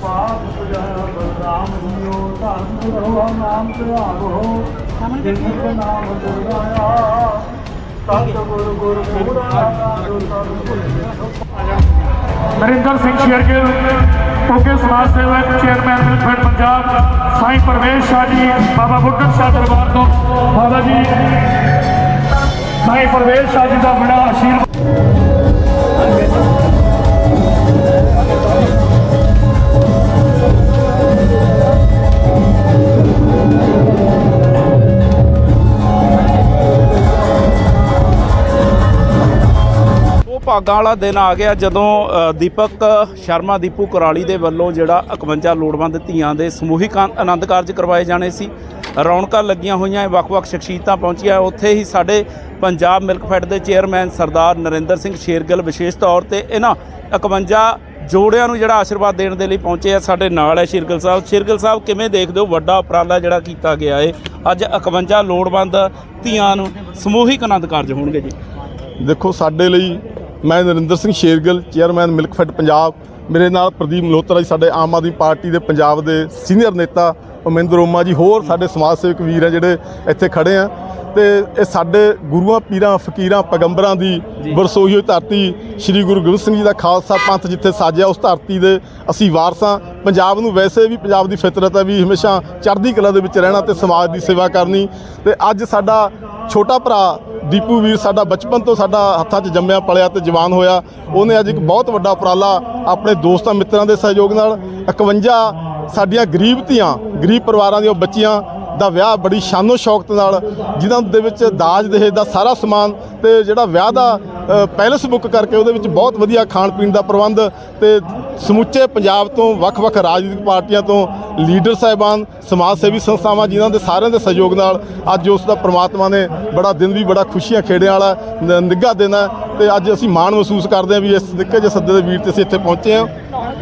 ਪਾਪ ਪੁਜਾ ਬਲਰਾਮ ਜੀਓ ਧੰਨ ਰਹੋ ਨਾਮ ਧਿਆਵੋ ਜਿਨਕ ਨਾਮ ਦੁਰਗਾਇਆ ਸਤ ਗੁਰ ਪੂਰਾ ਗੁਰ ਨਰਿੰਦਰ ਸਿੰਘ ਸ਼ੇਰਗਿੱਲ ਟੋਕੇ ਸਮਾਜ ਸੇਵਕ ਚੇਅਰਮੈਨ ਮਿਲਫੈਡ ਪੰਜਾਬ, ਸਾਈਂ ਪਰਵੇਸ਼ ਸ਼ਾਹ ਜੀ, ਬਾਬਾ ਬੁੱਢਾ ਸ਼ਾਹ ਦਰਬਾਰ ਤੋਂ। ਬਾਬਾ ਜੀ, ਸਾਈਂ ਪਰਵੇਸ਼ ਸ਼ਾਹ ਜੀ ਦਾ ਬੜਾ ਆਸ਼ੀਰਵਾਦ। ਭਾਗਾਂ ਵਾਲਾ ਦਿਨ ਆ ਗਿਆ ਜਦੋਂ ਦੀਪਕ ਸ਼ਰਮਾ ਦੀਪੂ ਕੁਰਾਲੀ ਦੇ ਵੱਲੋਂ ਜਿਹੜਾ 51 ਲੋੜਵੰਦ ਧੀਆਂ ਦੇ ਸਮੂਹਿਕ ਆਂ- ਆਨੰਦ ਕਾਰਜ ਕਰਵਾਏ ਜਾਣੇ ਸੀ। ਰੌਣਕਾਂ ਲੱਗੀਆਂ ਹੋਈਆਂ ਵੱਖ-ਵੱਖ ਸ਼ਖਸੀਅਤਾਂ ਪਹੁੰਚੀਆਂ। ਉੱਥੇ ਹੀ ਸਾਡੇ ਪੰਜਾਬ ਮਿਲਕ ਫੈਡ ਦੇ ਚੇਅਰਮੈਨ ਸਰਦਾਰ ਨਰਿੰਦਰ ਸਿੰਘ ਸ਼ੇਰਗਿੱਲ ਵਿਸ਼ੇਸ਼ ਤੌਰ ਤੇ ਇਹਨਾਂ 51 ਜੋੜਿਆਂ ਨੂੰ ਜਿਹੜਾ ਆਸ਼ੀਰਵਾਦ ਦੇਣ ਦੇ ਲਈ ਪਹੁੰਚੇ ਆ, ਸਾਡੇ ਨਾਲ ਹੈ ਸ਼ੇਰਗਿੱਲ ਸਾਹਿਬ। ਸ਼ੇਰਗਿੱਲ ਸਾਹਿਬ, ਕਿਵੇਂ ਦੇਖਦੇ ਹੋ ਵੱਡਾ ਉਪਰਾਲਾ ਜਿਹੜਾ ਕੀਤਾ ਗਿਆ ਹੈ ਅੱਜ 51 ਲੋੜਵੰਦ ਧੀਆਂ ਨੂੰ ਸਮੂਹਿਕ ਆਨੰਦ ਕਾਰਜ ਹੋਣਗੇ ਜੀ। ਦੇਖੋ, ਸਾਡੇ ਲਈ ਮੈਂ Narinder Singh Shergill chairman Milkfed Punjab. ਮੇਰੇ ਨਾਲ ਪ੍ਰਦੀਪ ਮਲਹੋਤਰਾ ਜੀ ਸਾਡੇ ਆਮ ਆਦਮੀ ਪਾਰਟੀ ਦੇ ਪੰਜਾਬ ਦੇ ਸੀਨੀਅਰ ਨੇਤਾ ਉਮਿੰਦਰ ਓਮਾ ਜੀ ਹੋਰ ਸਾਡੇ ਸਮਾਜ ਸੇਵਕ ਵੀਰ ਆ ਜਿਹੜੇ ਇੱਥੇ ਖੜੇ ਆ। ਤੇ ਇਹ ਸਾਡੇ ਗੁਰੂਆਂ ਪੀਰਾਂ ਫਕੀਰਾਂ ਪੈਗੰਬਰਾਂ ਦੀ ਵਰਸੋਈ ਹੋਈ ਧਰਤੀ ਸ੍ਰੀ ਗੁਰੂ ਗੋਬਿੰਦ ਸਿੰਘ ਜੀ ਦਾ ਖਾਲਸਾ ਪੰਥ ਜਿੱਥੇ ਸਾਜਿਆ ਉਸ ਧਰਤੀ ਦੇ ਅਸੀਂ ਵਾਰਸਾਂ ਪੰਜਾਬ ਨੂੰ ਵੈਸੇ ਵੀ ਪੰਜਾਬ ਦੀ ਫਿਤਰਤ ਹੈ ਵੀ ਹਮੇਸ਼ਾ ਚੜ੍ਹਦੀ ਕਲਾ ਦੇ ਵਿੱਚ ਰਹਿਣਾ ਤੇ ਸਮਾਜ ਦੀ ਸੇਵਾ ਕਰਨੀ। ਤੇ ਅੱਜ ਸਾਡਾ ਛੋਟਾ ਭਰਾ ਦੀਪੂ ਵੀਰ ਸਾਡਾ ਬਚਪਨ ਤੋਂ ਸਾਡਾ ਹੱਥਾਂ 'ਚ ਜੰਮਿਆ, ਪਲਿਆ ਤੇ ਜਵਾਨ ਹੋਇਆ। ਉਹਨੇ ਅੱਜ ਇੱਕ ਬਹੁਤ ਵੱਡਾ ਉਪਰਾਲਾ ਆਪਣੇ ਦੋਸਤਾਂ ਮਿੱਤਰਾਂ ਦੇ ਸਹਿਯੋਗ ਨਾਲ 51 ਸਾਡੀਆਂ ਗਰੀਬ ਧੀਆਂ, ਗਰੀਬ ਪਰਿਵਾਰਾਂ ਦੀਆਂ ਬੱਚੀਆਂ ਦਾ ਵਿਆਹ ਬੜੀ ਸ਼ਾਨੋ ਸ਼ੌਕਤ ਨਾਲ, ਜਿਨ੍ਹਾਂ ਦੇ ਵਿੱਚ ਦਾਜ ਦਹੇਜ ਦਾ ਸਾਰਾ ਸਮਾਨ ਤੇ ਜਿਹੜਾ ਵਿਆਹ ਦਾ ਪੈਲਸ ਬੁੱਕ ਕਰਕੇ ਉਹਦੇ ਵਿੱਚ ਬਹੁਤ ਵਧੀਆ ਖਾਣ ਪੀਣ ਦਾ ਪ੍ਰਬੰਧ ਤੇ ਸਮੁੱਚੇ ਪੰਜਾਬ ਤੋਂ ਵੱਖ-ਵੱਖ ਰਾਜਨੀਤਿਕ ਪਾਰਟੀਆਂ ਤੋਂ ਲੀਡਰ ਸਾਹਿਬਾਨ, ਸਮਾਜ ਸੇਵੀ ਸੰਸਥਾਵਾਂ ਜਿਨ੍ਹਾਂ ਦੇ ਸਾਰਿਆਂ ਦੇ ਸਹਿਯੋਗ ਨਾਲ ਅੱਜ ਉਸ ਦਾ ਪ੍ਰਮਾਤਮਾ ਨੇ ਬੜਾ ਦਿਨ ਵੀ ਬੜਾ ਖੁਸ਼ੀਆਂ ਖੇੜਿਆਂ ਵਾਲਾ ਨਿੱਘਾ ਦਿਨ ਹੈ ਤੇ ਅੱਜ ਅਸੀਂ ਮਾਣ ਮਹਿਸੂਸ ਕਰਦੇ ਹਾਂ ਵੀ ਇਸ ਨਿੱਕੇ ਜਿਹੇ ਸੱਦੇ ਦੇ ਵੀਰ ਤੇ ਅਸੀਂ ਇੱਥੇ ਪਹੁੰਚੇ ਹਾਂ।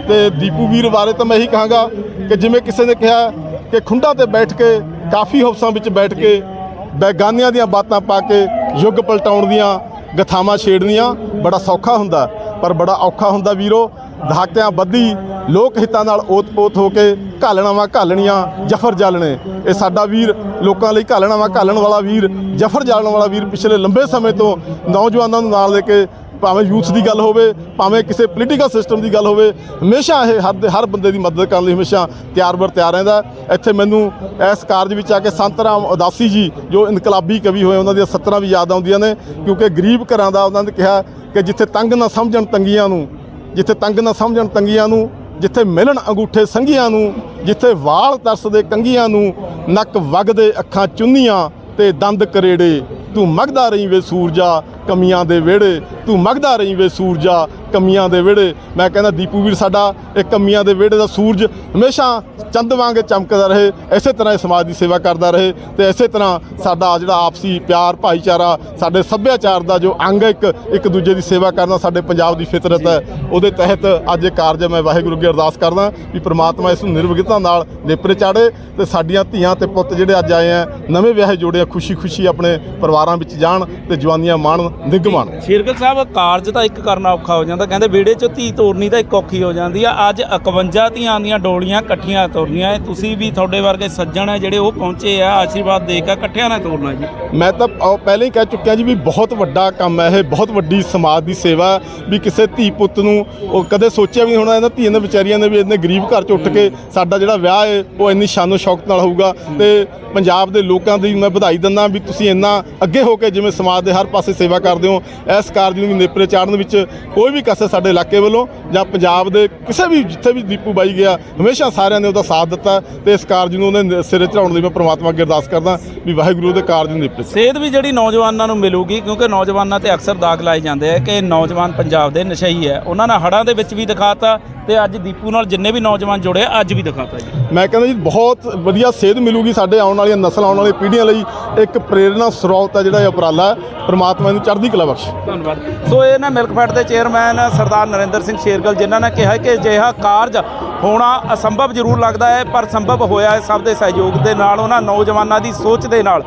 ਤੇ ਦੀਪੂ ਵੀਰ ਬਾਰੇ ਤਾਂ ਮੈਂ ਇਹੀ ਕਹਾਂਗਾ ਕਿ ਜਿਵੇਂ ਕਿਸੇ ਨੇ ਕਿਹਾ ਕਿ ਖੁੰਡਾਂ ਤੇ ਬੈਠ ਕੇ, ਕਾਫੀ ਹਾਊਸਾਂ ਵਿੱਚ ਬੈਠ ਕੇ, ਬੈਗਾਨੀਆਂ ਦੀਆਂ ਬਾਤਾਂ ਪਾ ਕੇ ਯੁੱਗ ਪਲਟਾਉਣ ਦੀਆਂ ਗਥਾਵਾਂ ਛੇੜਨੀਆਂ ਬੜਾ ਸੌਖਾ ਹੁੰਦਾ, ਪਰ ਬੜਾ ਔਖਾ ਹੁੰਦਾ ਵੀਰੋ। ਦਹਾਕਿਆਂ ਬੱਧੀ ਲੋਕ ਹਿੱਤਾਂ ਨਾਲ ਓਤ-ਪੋਤ ਹੋ ਕੇ ਘਾਲਣਾਵਾਂ ਘਾਲਣੀਆਂ ਜਫਰ ਜਾਲਣੇ। ਇਹ ਸਾਡਾ ਵੀਰ, ਲੋਕਾਂ ਲਈ ਘਾਲਣਾਵਾਂ ਘਾਲਣ ਵਾਲਾ ਵੀਰ, ਜਫਰ ਜਾਲਣ ਵਾਲਾ ਵੀਰ ਪਿਛਲੇ ਲੰਬੇ ਸਮੇਂ ਤੋਂ ਨੌਜਵਾਨਾਂ ਨੂੰ ਨਾਲ ਲੈ ਕੇ ਭਾਵੇਂ ਯੂਥ ਦੀ ਗੱਲ ਹੋਵੇ, ਭਾਵੇਂ ਕਿਸੇ ਪੋਲੀਟੀਕਲ ਸਿਸਟਮ ਦੀ ਗੱਲ ਹੋਵੇ, ਹਮੇਸ਼ਾ ਇਹ ਹਰ ਦੇ- ਹਰ ਬੰਦੇ ਦੀ ਮਦਦ ਕਰਨ ਲਈ ਹਮੇਸ਼ਾ ਤਿਆਰ ਬਰ ਤਿਆਰ ਰਹਿੰਦਾ ਇੱਥੇ ਮੈਨੂੰ ਇਸ ਕਾਰਜ ਵਿੱਚ ਆ ਕੇ ਸੰਤ ਰਾਮ ਉਦਾਸੀ ਜੀ, ਜੋ ਇਨਕਲਾਬੀ ਕਵੀ ਹੋਏ, ਉਹਨਾਂ ਦੀਆਂ ਸੱਤਰਾਂ ਵੀ ਯਾਦ ਆਉਂਦੀਆਂ ਨੇ, ਕਿਉਂਕਿ ਗਰੀਬ ਘਰਾਂ ਦਾ ਉਹਨਾਂ ਨੇ ਕਿਹਾ ਕਿ ਜਿੱਥੇ ਤੰਗ ਨਾ ਸਮਝਣ ਤੰਗੀਆਂ ਨੂੰ, ਜਿੱਥੇ ਤੰਗ ਨਾ ਸਮਝਣ ਤੰਗੀਆਂ ਨੂੰ, ਜਿੱਥੇ ਮਿਲਣ ਅੰਗੂਠੇ ਸੰਗੀਆਂ ਨੂੰ, ਜਿੱਥੇ ਵਾਲ ਤਰਸਦੇ ਕੰਗੀਆਂ ਨੂੰ, ਨੱਕ ਵਗਦੇ ਅੱਖਾਂ ਚੁੰਨੀਆਂ ਤੇ ਦੰਦ ਕਰੇੜੇ। ਤੂੰ ਮਗਦਾ ਰਹੀ ਵੇ ਸੂਰਜਾ ਕਮੀਆਂ ਦੇ ਵਿਹੜੇ, ਤੂੰ ਮਗਦਾ ਰਹੀ ਵੇ ਸੂਰਜਾ ਕਮੀਆਂ ਦੇ ਵਿਹੜੇ। ਮੈਂ ਕਹਿੰਦਾ, ਦੀਪੂ ਵੀਰ, ਸਾਡਾ ਇਹ ਕਮੀਆਂ ਦੇ ਵਿਹੜੇ ਦਾ ਸੂਰਜ ਹਮੇਸ਼ਾ ਚੰਦ ਵਾਂਗੇ ਚਮਕਦਾ ਰਹੇ, ਇਸੇ ਤਰ੍ਹਾਂ ਇਹ ਸਮਾਜ ਦੀ ਸੇਵਾ ਕਰਦਾ ਰਹੇ ਤੇ ਇਸੇ ਤਰ੍ਹਾਂ ਸਾਡਾ ਜਿਹੜਾ ਆਪਸੀ ਪਿਆਰ, ਭਾਈਚਾਰਾ, ਸਾਡੇ ਸੱਭਿਆਚਾਰ ਦਾ ਜੋ ਅੰਗ ਹੈ, ਇੱਕ ਇੱਕ ਦੂਜੇ ਦੀ ਸੇਵਾ ਕਰਨਾ ਸਾਡੇ ਪੰਜਾਬ ਦੀ ਫਿਤਰਤ ਹੈ। ਉਹਦੇ ਤਹਿਤ ਅੱਜ ਇਹ ਕਾਰਜ ਮੈਂ ਵਾਹਿਗੁਰੂ ਅੱਗੇ ਅਰਦਾਸ ਕਰਦਾ ਵੀ ਪ੍ਰਮਾਤਮਾ ਇਸ ਨੂੰ ਨਿਰਵਿਘਨਤਾ ਨਾਲ ਨੇਪਰੇ ਚਾੜੇ ਤੇ ਸਾਡੀਆਂ ਧੀਆਂ ਤੇ ਪੁੱਤ ਜਿਹੜੇ ਅੱਜ ਆਏ ਆ, ਨਵੇਂ ਵਿਆਹੇ ਜੋੜੇ ਆ, ਖੁਸ਼ੀ-ਖੁਸ਼ੀ ਆਪਣੇ ਪਰਿਵਾਰ ਵਿੱਚ ਜਾਣ ਤੇ ਜਵਾਨੀਆਂ ਮਾਣ ਨਿਗਮਾਨ। ਸ਼ੇਰਗਿੱਲ ਸਾਹਿਬ ਕਾਰਜ ਤਾਂ ਇੱਕ ਕਰਨਾ ਔਖਾ ਹੋ ਜਾਂਦਾ। ਕਹਿੰਦੇ ਵਿਹੜੇ 'ਚ ਧੀ ਤੋਰਨੀ ਤਾਂ ਇੱਕ ਔਖੀ ਹੋ ਜਾਂਦੀ ਆ। ਅੱਜ 51 ਧੀਆਂ ਦੀਆਂ ਡੋਲੀਆਂ ਇਕੱਠੀਆਂ ਤੋਰਨੀਆਂ ਇਹ ਤੁਸੀਂ ਵੀ ਤੁਹਾਡੇ ਵਰਗੇ ਸੱਜਣ ਆ ਜਿਹੜੇ ਉਹ ਪਹੁੰਚੇ ਆ। ਆਸ਼ੀਰਵਾਦ ਦੇ ਕੇ ਇਕੱਠਿਆਂ ਨਾਲ ਤੋਰਨਾ ਜੀ। ਮੈਂ ਤਾਂ ਪਹਿਲਾਂ ਹੀ ਕਹਿ ਚੁੱਕਿਆ ਜੀ ਵੀ ਬਹੁਤ ਵੱਡਾ ਕੰਮ ਹੈ ਇਹ। ਬਹੁਤ ਵੱਡੀ ਸਮਾਜ ਦੀ ਸੇਵਾ ਵੀ ਕਿਸੇ ਧੀ ਪੁੱਤ ਨੂੰ ਉਹ ਕਦੇ ਸੋਚਿਆ ਵੀ ਨਹੀਂ ਹੋਣਾ ਇਹਨਾਂ ਧੀਆਂ ਦੇ ਵਿਚਾਰੀਆਂ ਨੇ ਵੀ ਇੰਨੇ ਗਰੀਬ ਘਰ ਚ ਉੱਠ ਕੇ ਸਾਡਾ ਜਿਹੜਾ ਵਿਆਹ ਹੈ ਉਹ ਇੰਨੀ ਸ਼ਾਨੋ ਸ਼ੌਕਤ ਨਾਲ ਹੋਊਗਾ। ਤੇ ਪੰਜਾਬ ਦੇ ਲੋਕਾਂ ਦੀ ਮੈਂ ਵਧਾਈ ਦਿੰਦਾ ਵੀ ਤੁਸੀਂ ਇੰਨਾ ਅੱਗੇ ਹੋ ਕੇ ਜਿਵੇਂ ਸਮਾਜ ਦੇ ਹਰ ਪਾਸੇ ਸੇਵਾ ਕਰਦੇ ਹੋ ਇਸ ਕਾਰਜ ਨੂੰ ਵੀ ਨੇਪਰੇ ਚਾੜਨ ਵਿੱਚ ਕੋਈ ਵੀ ਕਸਰ ਸਾਡੇ ਇਲਾਕੇ ਵੱਲੋਂ ਜਾਂ ਪੰਜਾਬ ਦੇ ਕਿਸੇ ਵੀ ਜਿੱਥੇ ਵੀ ਦੀਪੂ ਬਾਈ ਗਿਆ ਹਮੇਸ਼ਾ ਸਾਰਿਆਂ ਨੇ ਉਹਦਾ ਸਾਥ ਦਿੱਤਾ ਤੇ ਇਸ ਕਾਰਜ ਨੂੰ ਉਹਨੇ ਸਿਰੇ ਚੜਾਉਣ ਲਈ ਮੈਂ ਪ੍ਰਮਾਤਮਾ ਅੱਗੇ ਅਰਦਾਸ ਕਰਦਾ ਵੀ ਵਾਹਿਗੁਰੂ ਦੇ ਕਾਰਜ ਨੂੰ ਨੇਪਰੇ ਸੇਧ ਵੀ ਜਿਹੜੀ ਨੌਜਵਾਨਾਂ ਨੂੰ ਮਿਲੂਗੀ ਕਿਉਂਕਿ ਨੌਜਵਾਨਾਂ ਤੇ ਅਕਸਰ ਦਾਗ ਲਾਏ ਜਾਂਦੇ ਆ ਕਿ ਨੌਜਵਾਨ ਪੰਜਾਬ ਦੇ ਨਸ਼ਈ ਹੈ। ਉਹਨਾਂ ਨੇ ਹੜਾਂ ਦੇ ਵਿੱਚ ਵੀ ਦਿਖਾਤਾ ਤੇ ਅੱਜ ਦੀਪੂ ਨਾਲ ਜਿੰਨੇ ਵੀ ਨੌਜਵਾਨ ਜੁੜੇ ਅੱਜ ਵੀ ਦਿਖਾਤਾ ਜੀ। ਮੈਂ ਕਹਿੰਦਾ ਜੀ ਬਹੁਤ ਵਧੀਆ ਸੇਧ ਮਿਲੂਗੀ ਸਾਡੇ ਆਉਣ ਵਾਲੀਆਂ ਨਸਲ ਆਉਣ ਵਾਲੀਆਂ ਪੀੜ੍ਹੀਆਂ ਲਈ ਇੱਕ ਪ੍ਰੇਰਣਾ ਸਰੋਤ ਹੈ ਜਿਹੜਾ ਇਹ ਉਪਰਾਲਾ ਹੈ, ਪ੍ਰਮਾਤਮਾ ਨੂੰ ਚੜ੍ਹਦੀ ਕਲਾ ਬਖਸ਼। ਧੰਨਵਾਦ। ਸੋ ਇਹ ਨਾ ਮਿਲਕਫੈਡ ਦੇ ਚੇਅਰਮੈਨ ਸਰਦਾਰ ਨਰਿੰਦਰ ਸਿੰਘ ਸ਼ੇਰਗਲ, ਜਿਨ੍ਹਾਂ ਨੇ ਕਿਹਾ ਕਿ ਅਜਿਹਾ ਕਾਰਜ ਹੋਣਾ ਅਸੰਭਵ ਜ਼ਰੂਰ ਲੱਗਦਾ ਹੈ, ਪਰ ਸੰਭਵ ਹੋਇਆ ਹੈ ਸਭ ਦੇ ਸਹਿਯੋਗ ਦੇ ਨਾਲ, ਉਹਨਾਂ ਨੌਜਵਾਨਾਂ ਦੀ ਸੋਚ ਦੇ ਨਾਲ